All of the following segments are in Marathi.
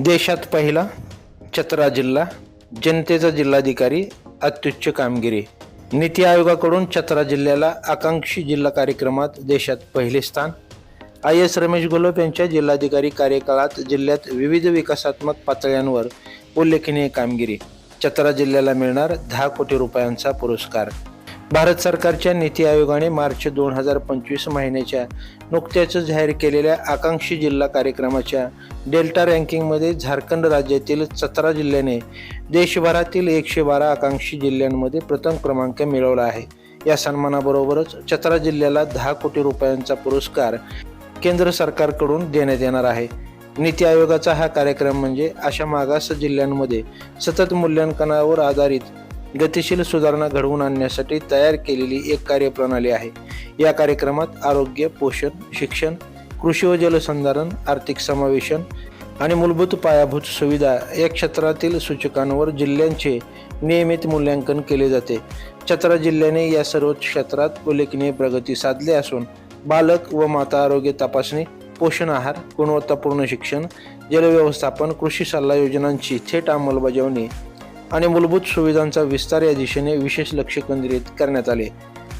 देशात पहिला चतरा जिल्हा जनतेचा जिल्हाधिकारी अत्युच्च कामगिरी. नीती आयोगाकडून चतरा जिल्ह्याला आकांक्षी जिल्हा कार्यक्रमात देशात पहिले स्थान. आय एस रमेश घोलप यांच्या जिल्हाधिकारी कार्यकाळात जिल्ह्यात विविध विकासात्मक पातळ्यांवर उल्लेखनीय कामगिरी. चतरा जिल्ह्याला मिळणार दहा कोटी रुपयांचा पुरस्कार. भारत सरकारच्या नीती आयोगाने मार्च दोन हजार पंचवीस महिन्याच्या नुकत्याच जाहीर केलेल्या आकांक्षी जिल्हा कार्यक्रमाच्या डेल्टा रँकिंगमध्ये झारखंड राज्यातील सतरा जिल्ह्याने देशभरातील एकशे बारा आकांक्षी जिल्ह्यांमध्ये प्रथम क्रमांक मिळवला आहे. या सन्मानाबरोबरच चतरा जिल्ह्याला दहा कोटी रुपयांचा पुरस्कार केंद्र सरकारकडून देण्यात येणार आहे. नीती आयोगाचा हा कार्यक्रम म्हणजे अशा मागास जिल्ह्यांमध्ये सतत मूल्यांकनावर आधारित गतिशील सुधारणा घडवून आणण्यासाठी तयार केलेली एक कार्यप्रणाली आहे. या कार्यक्रमात आरोग्य पोषण शिक्षण कृषी व जलसंधारण आर्थिक समावेशन आणि मूलभूत पायाभूत सुविधा या क्षेत्रातील सूचकांवर जिल्ह्यांचे नियमित मूल्यांकन केले जाते. चतरा जिल्ह्याने या सर्व क्षेत्रात उल्लेखनीय प्रगती साधली असून बालक व माता आरोग्य तपासणी पोषण आहार गुणवत्तापूर्ण शिक्षण जलव्यवस्थापन कृषी सल्ला योजनांची थेट अंमलबजावणी आणि मूलभूत सुविधांचा विस्तार या दिशेने विशेष लक्ष केंद्रित करण्यात आले.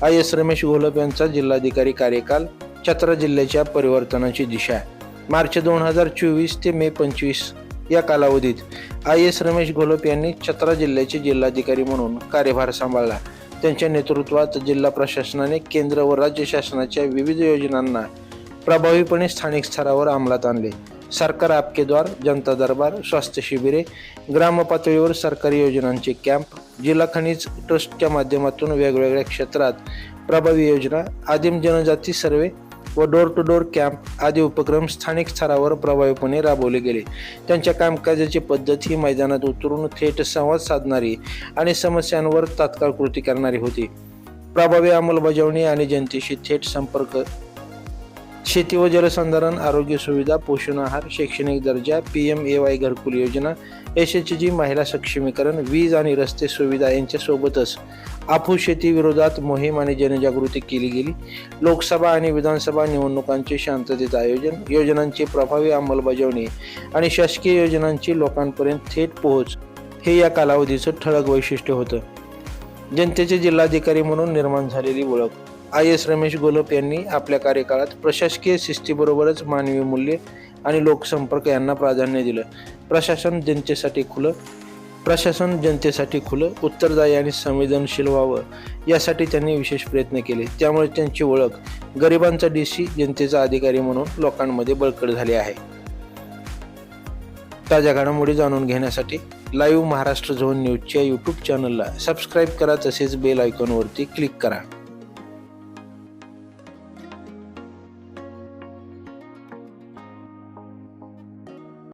आय. एस. रमेश घोलप यांचा जिल्हाधिकारी कार्यकाल छत्रा जिल्ह्याच्या परिवर्तनाची दिशा मार्च दोन हजार चोवीस ते मे पंचवीस या कालावधीत आय. एस. रमेश घोलप यांनी छत्रा जिल्ह्याचे जिल्हाधिकारी म्हणून कार्यभार सांभाळला. त्यांच्या नेतृत्वात जिल्हा प्रशासनाने केंद्र व राज्य शासनाच्या विविध योजनांना प्रभावीपणे स्थानिक स्तरावर अंमलात आणले. सरकार आपके द्वार जनता दरबार स्वास्थ्य शिबिरे ग्रामपातळीवर सरकारी योजनांचे कॅम्प जिल्हा खनिज ट्रस्टच्या माध्यमातून वेगवेगळ्या क्षेत्रात प्रभावी योजना आदिम जनजाती सर्वे व डोर टू डोर कॅम्प आदी उपक्रम स्थानिक स्तरावर प्रभावीपणे राबवले गेले. त्यांच्या कामकाजाची पद्धत ही मैदानात उतरून थेट संवाद साधणारी आणि समस्यांवर तात्काळ कृती करणारी होती. प्रभावी अंमलबजावणी आणि जनतेशी थेट संपर्क शेती व जलसंधारण आरोग्य सुविधा पोषण आहार शैक्षणिक दर्जा पी एम ए वाय घरकुल योजना एस एच जी महिला सक्षमीकरण वीज आणि रस्ते सुविधा यांच्यासोबतच आफू शेती विरोधात मोहीम आणि जनजागृती केली गेली. लोकसभा आणि विधानसभा निवडणुकांचे शांततेत आयोजन योजनांची प्रभावी अंमलबजावणी आणि शासकीय योजनांची लोकांपर्यंत थेट पोहोच हे या कालावधीचं ठळक वैशिष्ट्य होतं. जनतेचे जिल्हाधिकारी म्हणून निर्माण झालेली ओळख. आय एस रमेश गोलप यांनी आपल्या कार्यकाळात प्रशासकीय शिस्तीबरोबरच मानवी मूल्ये आणि लोकसंपर्क यांना प्राधान्य दिलं. प्रशासन जनतेसाठी खुलं प्रशासन जनतेसाठी खुलं उत्तरदायी आणि संवेदनशील व्हावं यासाठी त्यांनी विशेष प्रयत्न केले. त्यामुळे त्यांची ओळख गरिबांचा डी सी जनतेचा अधिकारी म्हणून लोकांमध्ये बळकट झाली आहे. ताज्या घडामोडी जाणून घेण्यासाठी लाईव्ह महाराष्ट्र झोन न्यूजच्या यूट्यूब चॅनलला सबस्क्राईब करा तसेच बेल आयकॉनवरती क्लिक करा.